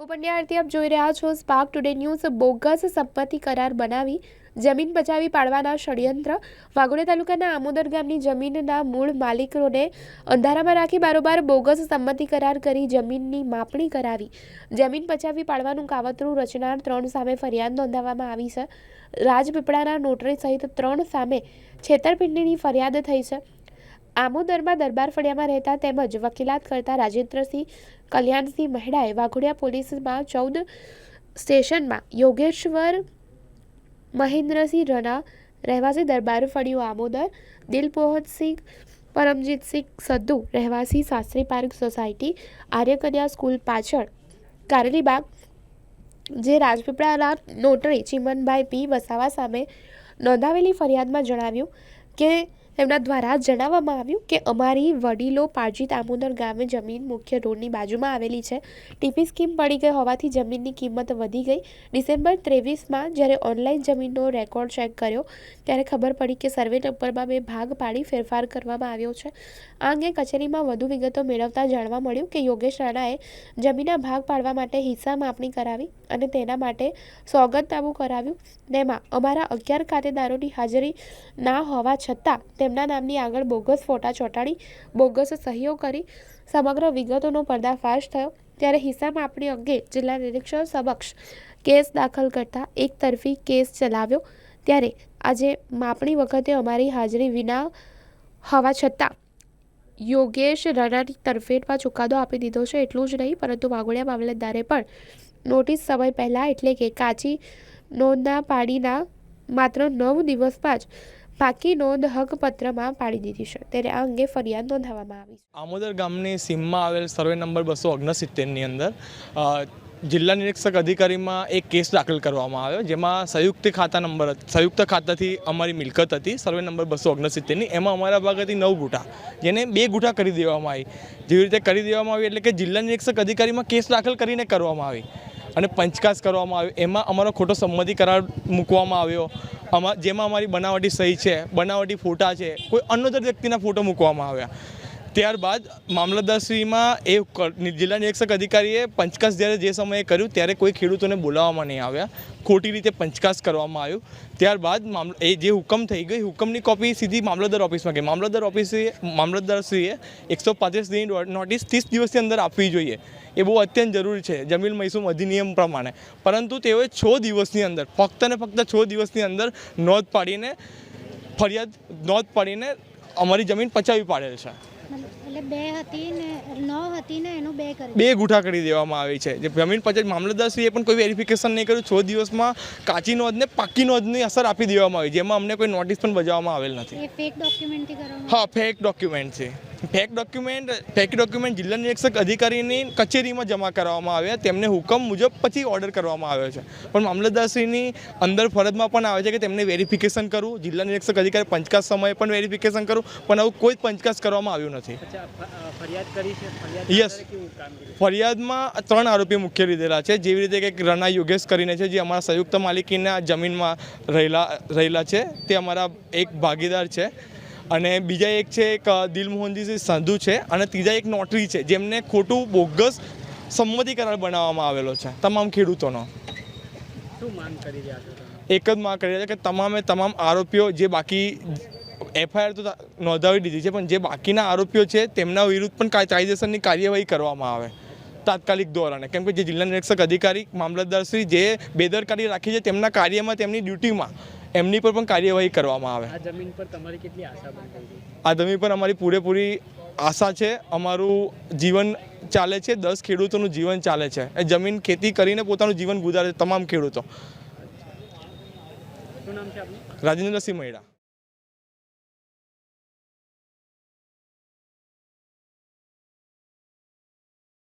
હું પંડ્યા આપ જોઈ રહ્યા છો સ્પાર્ક ટુડે ન્યૂઝ બોગસ સંપત્તિ કરાર બનાવી, જમીન બચાવી પાડવાના ષડયંત્ર. વાઘોડિયા તાલુકાના આમોદર ગામની જમીનના મૂળ માલિકોને અંધારામાં રાખી બારોબાર બોગસ સંમતિ કરાર કરી જમીનની માપણી કરાવી. જમીન બચાવી પાડવાનું કાવતરું રચનાર ત્રણ સામે ફરિયાદ નોંધાવવામાં આવી છે. રાજપીપળાના નોટરી સહિત ત્રણ સામે છેતરપિંડીની ફરિયાદ થઈ છે. આમોદરમાં દરબાર ફળિયામાં રહેતા તેમજ વકીલાત કરતા રાજેન્દ્રસિંહ કલ્યાણસિંહ મહેડાએ વાઘોડિયા પોલીસમાં ચૌદ સ્ટેશનમાં યોગેશ્વર મહેન્દ્રસિંહ રના રહેવાસી દરબાર ફળિયું આમોદર દિલપોહનસિંહ પરમજીતસિંહ સદ્દુ રહેવાસી Shastri park society, Aryakanya school પાછળ કારેલીબાગ જે રાજપીપળાના નોટરી ચિમનભાઈ પી વસાવા સામે નોંધાવેલી ફરિયાદમાં જણાવ્યું કે તેમના દ્વારા જણાવવામાં આવ્યું કે અમારી વડીલો પારજીત આમોદર ગામે જમીન મુખ્ય રોડની બાજુમાં આવેલી છે. ટીપી સ્કીમ પડી ગઈ હોવાથી જમીનની કિંમત વધી ગઈ. ડિસેમ્બર ત્રેવીસમાં જ્યારે ઓનલાઈન જમીનનો રેકોર્ડ ચેક કર્યો, ત્યારે ખબર પડી કે સર્વે નંબરમાં બે ભાગ પાડી ફેરફાર કરવામાં આવ્યો છે. આ અંગે કચેરીમાં વધુ વિગતો મેળવતા જાણવા મળ્યું કે યોગેશ રાણાએ જમીનના ભાગ પાડવા માટે હિસ્સા માપણી કરાવી અને તેના માટે સોગંદનામું કરાવ્યું. તેમાં, અમારા અગિયાર ખાતેદારોની હાજરી ના હોવા છતાં તેમના નામની આગળ બોગસ ફોટા ચોંટાડી, બોગસ સહીઓ કરી સમગ્ર વિગતોનો પર્દાફાશ થયો. ત્યારે હિસ્સા માપણી અંગે જિલ્લા નિરીક્ષક સમક્ષ કેસ દાખલ કરતા એક તરફી કેસ ચલાવ્યો. ત્યારે આજે માપણી વખતે અમારી હાજરી વિના હોવા છતાં યોગેશ રાણાની તરફેણમાં ચુકાદો આપી દીધો છે એટલું જ નહીં, પરંતુ વાઘોડિયા મામલતદારે પણ નોટિસ સમય પહેલાં એટલે કે કાચી નોંધના પાડીના માત્ર નવ દિવસમાં જ પાકી નોંધ હકપત્રમાં પાડી દીધી છે. ત્યારે આ અંગે ફરિયાદ નોંધાવવામાં આવી આમોદર ગામની સીમમાં આવેલ સર્વે નંબર બસો ઓગણસિત્તેરની અંદર જિલ્લા નિરીક્ષક અધિકારીમાં એક કેસ દાખલ કરવામાં આવ્યો, જેમાં સંયુક્ત ખાતા નંબર સંયુક્ત ખાતાથી અમારી મિલકત હતી, સર્વે નંબર બસો ઓગણસિત્તેરની, એમાં અમારા ભાગેથી નવ ગુઠા, જેને બે ગુઠા કરી દેવામાં આવી. જેવી રીતે કરી દેવામાં આવી એટલે કે જિલ્લા નિરીક્ષક અધિકારીમાં કેસ દાખલ કરીને કરવામાં આવી. અને પંચકાસ કરવામાં આવ્યો. એમાં અમારો ખોટો સંમતિ કરાર મૂકવામાં આવ્યો. આમાં જેમાં અમારી બનાવટી સહી છે, બનાવટી ફોટા છે, કોઈ અન્યતર વ્યક્તિના ફોટો મૂકવામાં આવ્યા. ત્યારબાદ મામલતદારશ્રીમાં એ જિલ્લાની જિલ્લા નિરીક્ષક અધિકારીએ પંચકાસ જ્યારે જે સમયે કર્યું ત્યારે કોઈ ખેડૂતોને બોલાવવામાં નહીં આવ્યા. ખોટી રીતે પંચકાસ કરવામાં આવ્યું. ત્યારબાદ એ જે હુકમ થઈ ગઈ, હુકમની કોપી સીધી મામલતદાર ઓફિસમાં ગઈ. મામલતદાર ઓફિસે મામલતદારશ્રીએ એકસો પાંત્રીસ દિનની નોટિસ ત્રીસ દિવસની અંદર આપવી જોઈએ. એ બહુ અત્યંત જરૂરી છે, જમીન મહેસૂમ અધિનિયમ પ્રમાણે. પરંતુ તેઓએ છ દિવસની અંદર, ફક્ત ને ફક્ત છ દિવસની અંદર નોંધ પાડીને ફરિયાદ નોંધ પાડીને અમારી જમીન પચાવી પાડેલ છે. એટલે બે હતી ને નવ હતી ને એનું બે કરી બે ગુઠા કરી દેવામાં આવી છે. જે જમીન પંચાયત મામલતદારશ્રીએ પણ કોઈ વેરિફિકેશન નહીં કર્યું છ દિવસમાં કાચી નોંધને પાકી નોંધની અસર આપી દેવામાં આવી જેમાં અમને કોઈ નોટિસ પણ બજાવવામાં આવેલ નથી. ફેક ડોક્યુમેન્ટથી હા ફેક ડોક્યુમેન્ટ છે. ફેક ડોક્યુમેન્ટ ફેક ડોક્યુમેન્ટ જિલ્લા નિરીક્ષક અધિકારીની કચેરીમાં જમા કરવામાં આવ્યા. તેમને હુકમ મુજબ પછી ઓર્ડર કરવામાં આવ્યો છે. પણ મામલતદારશ્રીની અંદર ફરજમાં પણ આવે છે કે તેમને વેરિફિકેશન કરવું. જિલ્લા નિરીક્ષક અધિકારી પંચકાસ સમયે પણ વેરિફિકેશન કરવું. પણ આવું કોઈ જ પંચકાસ કરવામાં આવ્યું નથી. યસ. ફરિયાદમાં ત્રણ આરોપી મુખ્ય લીધેલા છે. જેવી રીતે કે રના યોગેશ કરીને છે જે અમારા સંયુક્ત માલિકીના જમીનમાં રહેલા રહેલા છે. તે અમારા એક ભાગીદાર છે. અને બીજા એક છે એક દિલમોહનજીસિંહ દિલમોહનજી સંધુ છે અને ત્રીજા એક નોટરી છે જેમને ખોટું બોગસ સંમતિ કરાર બનાવવામાં આવેલો છે. તમામ ખેડૂતોનો. એક જ માંગ કરી રહ્યા છે કે તમામે તમામ આરોપીઓ જે બાકી એફઆઈઆર તો નોંધાવી દીધી છે પણ જે બાકીના આરોપીઓ છે તેમના વિરુદ્ધ પણ કાય- કાયદેસરની કાર્યવાહી કરવામાં આવે. તાત્કાલિક ધોરણે. કેમ કે જે જિલ્લા નિરીક્ષક અધિકારી મામલતદારશ્રી જે બેદરકારી રાખી છે તેમના કાર્યમાં તેમની ડ્યુટીમાં એમની પર પણ કાર્યવાહી કરવામાં આવે. આ જમીન પર તમારી કેટલી આશા આ જમીન પર અમારી પૂરેપૂરી આશા છે. અમારું જીવન ચાલે છે. દસ ખેડૂતોનું જીવન ચાલે છે. એ જમીન ખેતી કરીને પોતાનું જીવન ગુજારે છે તમામ ખેડૂતો. રાજેન્દ્રસિંહ મૈડા.